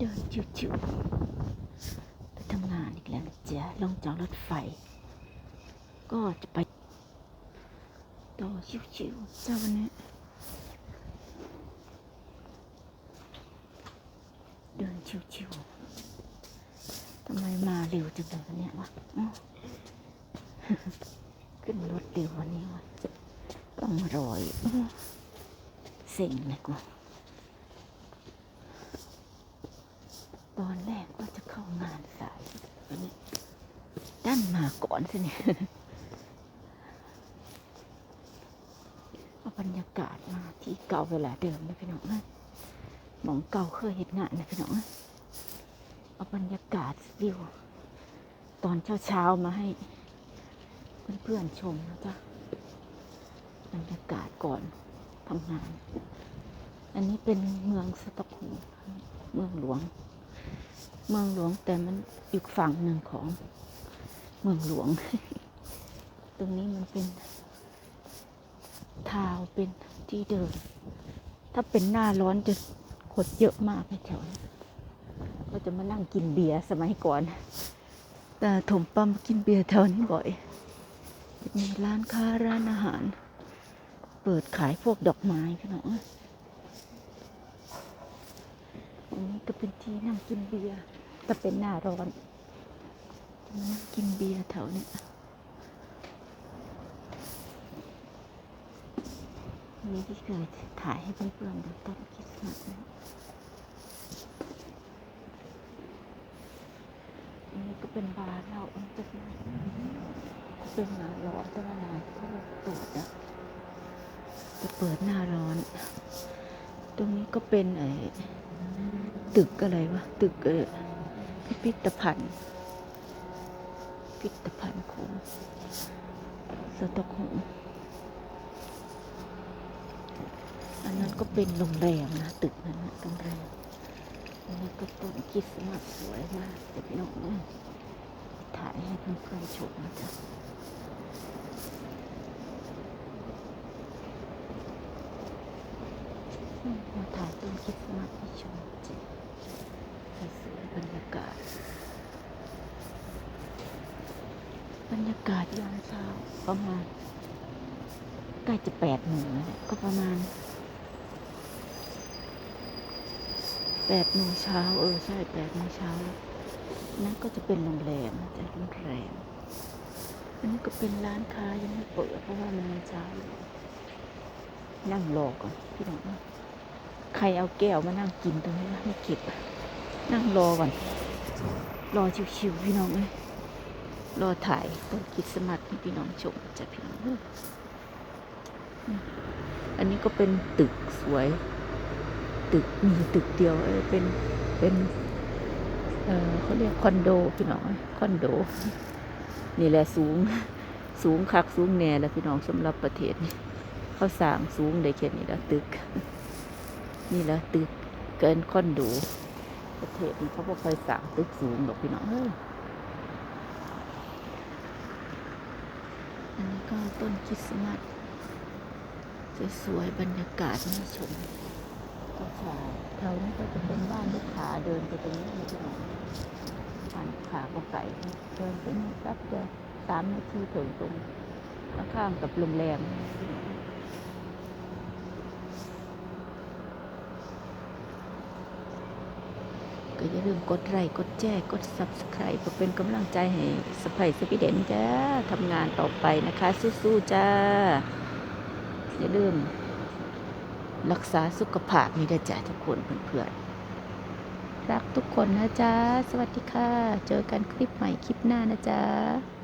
ดินชิวๆไปทำงานอีกแล้วนะจ๊ะลงจากรถไฟ ก็จะไปต่อชิวๆเจ้าวันนี้เดินชิวๆทำไมมาเร็วจังเลยวันเนี่ยวะขึ้นรถเร็ววันนี้วะต้องรอยเซ็งเลยกู ตอนแรกว่าจะเข้างานสายวันนี้ด้านมาก่อนสิเนี่ยเอาบรรยากาศมาที่เก่าเวลาเดิมนะพี่น้องนะหมองเก่าเคยเห็นงานนะพี่น้องนะเอาบรรยากาศวิวตอนเช้าๆมาให้เพื่อนๆชมนะจ๊ะบรรยากาศก่อนทำงาน อันนี้เป็นเมืองสตอกโฮล์เมืองหลวง เมืองหลวงแต่มันอีกฝั่งหนึ่งของเมืองหลวง ตรงนี้มันเป็นทาวเป็นที่เดิน ถ้าเป็นหน้าร้อนจะคนเยอะมากในแถวนี้ก็จะมานั่งกินเบียร์สมัยก่อน แต่ถมปั๊มกินเบียร์แถวนี้บ่อย มีร้านค้าร้านอาหาร เปิดขายพวกดอกไม้พี่น้องอันนี้ก็เป็นที่นั่งกินเบียร์ แต่เป็นหน้าร้อนกินเบียร์แถวเนี้ยนนี้ที่เคยถ่ายให้เพื่อนๆดูต้นคริสต์มาสนะอันนี้ก็เป็นบาร์เราอันจะเป็นเป็นหน้าร้อนแต่ว่าหน้าเขาเปิดอะจะเปิดหน้าร้อน ตรงนี้ก็เป็นไอ้ตึกอะไรวะ ตึกเออ พิพิธภัณฑ์ พิพิธภัณฑ์ของสตอกโฮมอันนั้นก็เป็นโรงแรมนะ ตึกนั้นนะโรงแรมอันนี้ก็ต้นคริสต์มาสสวยมากเด็กน้องถ่ายให้เพื่อนๆชมนะจ๊ะมาถ่ายต้นคริสต์มาสให้ชมจิสวยๆบรรยากาศ บรรยากาศยามเช้าประมาณใกล้จะแปดโมงแล้วก็ประมาณแปดโมงเช้าเออใช่แปดโมงเช้าแล้วนั่นก็จะเป็นโรงแรมจะโรงแรมอันนี้ก็เป็นร้านค้ายังไม่เปิดเพราะว่ามันยังเช้านั่งรอก่อนพี่น้องใครเอาแก้วมานั่งกินตรงนี้ไม่เก็บ นั่งรอก่อน รอชิวๆพี่น้องเลยรอถ่ายต้นคริดสต์มาสให้พี่น้องชมจะพี่น้องอันนี้ก็เป็นตึกสวย ตึกมีตึกเดียวเป็นเป็นเออเขาเรียกคอนโดพี่น้องคอนโด นี่แหละสูง สูงคักสูงแน่แล้วพี่น้องสำหรับประเทศนี้เขาสร้างสูงได้แค่นี้แล้วตึก นี่แหละตึกเกินคอนโด ประเทศนี้เขาบ่ค่อยสร้างตึกสูงหรอกพี่น้องเอ้ยอันนี้ก็ต้นคริสต์มาสสวยๆบรรยากาศน่าชมก็ชาแถวนี้ก็จะเป็นบ้านลูกค้าเดินไปตรงนี้นะพี่น้องบ้านลูกค้าก็ไก่เดินไปนี่แป๊บเดียวสามนาทีถึงตรงข้างๆกับโรงแรมพี่น้ อย่าลืมกดไลค์กดแชร์กด subscribe เพื่อเป็นกำลังใจให้สไปสปิเดนจ้าทำงานต่อไปนะคะ สู้ๆจ้า อย่าลืม รักษาสุขภาพนี่ด้จ้าทุกคนเพื่อนๆรักทุกคนนะจ๊ะ สวัสดีค่ะ เจอกันคลิปใหม่คลิปหน้านะจ๊ะ